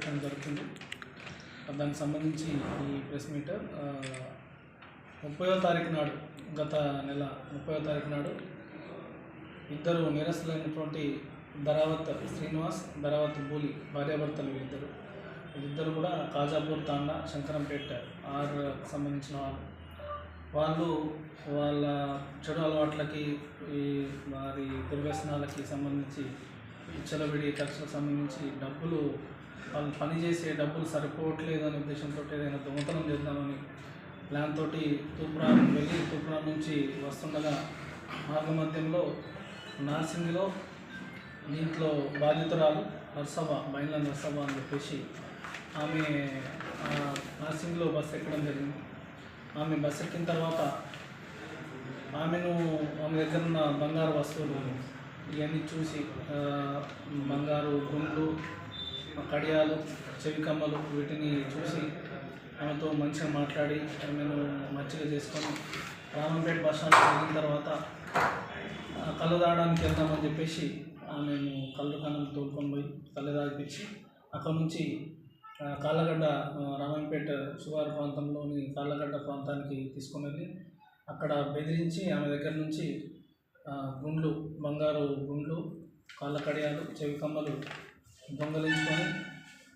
పెట్టడం జరుగుతుంది. దానికి సంబంధించి ఈ ప్రెస్ మీట్ ముప్పయో తారీఖు నాడు గత నెల ముప్పయో తారీఖు నాడు ఇద్దరు నిరస్తులైనటువంటి ధరావత్ శ్రీనివాస్ ధరావత్ బూలి భార్యాభర్తలు వీళ్ళిద్దరు వీళ్ళిద్దరు కూడా కాజాపూర్ తాండా శంకరంపేట ఆర్ సంబంధించిన వాళ్ళు. వాళ్ళు వాళ్ళ చెడు అలవాట్లకి ఈ వారి దుర్వ్యసనాలకి సంబంధించి విచ్చలవిడి ఖర్చులకు సంబంధించి డబ్బులు వాళ్ళు పని చేసే డబ్బులు సరిపోవట్లేదు అనే ఉద్దేశంతో ఏదైనా దొంగతనం చేద్దామని ప్లాన్ తోటి తూప్రాన్ వెళ్ళి తూప్రాన్ నుంచి వస్తుండగా మార్గ మధ్యంలో నార్సింగ్లో దీంట్లో బాధితురాలు నర్సభ బయళ్ళ నర్సభ అని చెప్పేసి ఆమె నర్సింగ్లో బస్సు ఎక్కడం జరిగింది. ఆమె బస్సు ఎక్కిన తర్వాత ఆమెను ఆమె దగ్గర ఉన్న బంగారు వస్తువులు ఇవన్నీ చూసి బంగారు గుండ్లు కడియాలు చెవి కమ్మలు వీటిని చూసి ఆమెతో మంచిగా మాట్లాడి ఆమెను మంచిగా చేసుకొని రామంపేట బస్ స్టాండ్ వెళ్ళిన తర్వాత కళ్ళు తాగడానికి వెళ్దామని చెప్పేసి ఆమెను కళ్ళు కన్నం తోలుకొని పోయి కళ్ళు తాగిపించి అక్కడ నుంచి కాళ్ళగడ్డ రామంపేట శివారు ప్రాంతంలోని కాళ్ళగడ్డ ప్రాంతానికి తీసుకొని వెళ్ళి అక్కడ బెదిరించి ఆమె దగ్గర నుంచి గుండ్లు బంగారు గుండ్లు కాళ్ళ కడియాలు చెవి కమ్మలు దొంగలించుకొని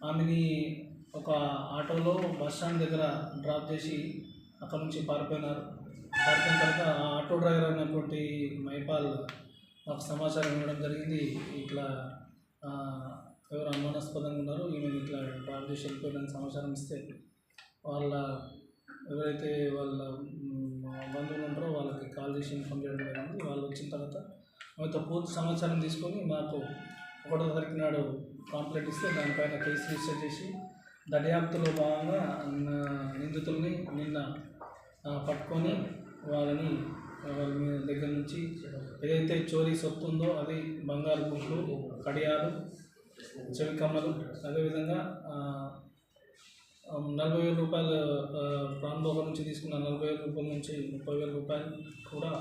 ఆమెని ఒక ఆటోలో బస్ స్టాండ్ దగ్గర డ్రాప్ చేసి అక్కడ నుంచి పారిపోయినారు. పారిపోయిన తర్వాత ఆ ఆటో డ్రైవర్ అయినటువంటి మైపాల్ నాకు సమాచారం ఇవ్వడం జరిగింది. ఇట్లా ఎవరు అనుమానాస్పదంగా ఉన్నారో ఈమె ఇట్లా డ్రాప్ చేసి వెళ్ళిపోయిన సమాచారం ఇస్తే వాళ్ళ ఎవరైతే వాళ్ళ బంధువులు ఉంటారో వాళ్ళకి కాల్ చేసి ఇన్ఫామ్ చేయడం జరిగింది. వాళ్ళు వచ్చిన తర్వాత మాతో పూర్తి సమాచారం తీసుకొని మాకు ఒకటో తారీఖు నాడు కాంప్లైంట్ ఇస్తే దానిపైన కేసు రిజిస్టర్ చేసి దర్యాప్తులో భాగంగా నిందితుల్ని నిన్న పట్టుకొని వాళ్ళని వాళ్ళ దగ్గర నుంచి ఏదైతే చోరీ సొత్తు ఉందో అది బంగారు గుడ్లు కడియాలు చెవి కమ్మలు అదేవిధంగా నలభై వేల రూపాయలు ప్రాణభోగ నుంచి తీసుకున్న నలభై వేల రూపాయల నుంచి ముప్పై వేల రూపాయలు కూడా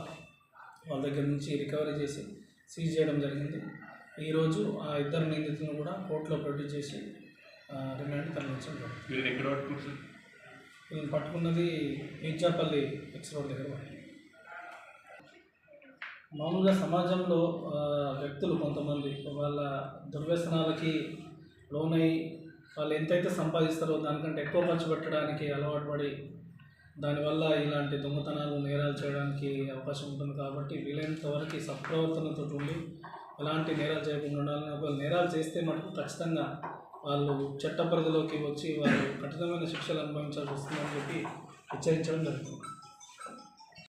వాళ్ళ దగ్గర నుంచి రికవరీ చేసి సీజ్ చేయడం జరిగింది. ఈరోజు ఆ ఇద్దరు నిందితులను కూడా కోర్టులో ప్రొడ్యూస్ చేసి రిమాండ్ తరలించడం వీళ్ళని పట్టుకున్నది ఈజాపల్లి ఎక్స్ రోడ్ దగ్గర. మామూలుగా సమాజంలో వ్యక్తులు కొంతమంది వాళ్ళ దుర్వ్యసనాలకి లోనై వాళ్ళు ఎంతైతే సంపాదిస్తారో దానికంటే ఎక్కువ ఖర్చు పెట్టడానికి అలవాటు పడి దానివల్ల ఇలాంటి దొంగతనాలు నేరాలు చేయడానికి అవకాశం ఉంటుంది కాబట్టి వీలైనంత వరకు సత్ప్రవర్తనతో ఉండి ఎలాంటి నేరాలు చేయకుండా ఉండాలని ఒకవేళ నేరాలు చేస్తే మటుకు ఖచ్చితంగా వాళ్ళు చట్ట పరిధిలోకి వచ్చి వాళ్ళు కఠినమైన శిక్షలు అనుభవించాల్సి వస్తుందని చెప్పి హెచ్చరించడం జరుగుతుంది.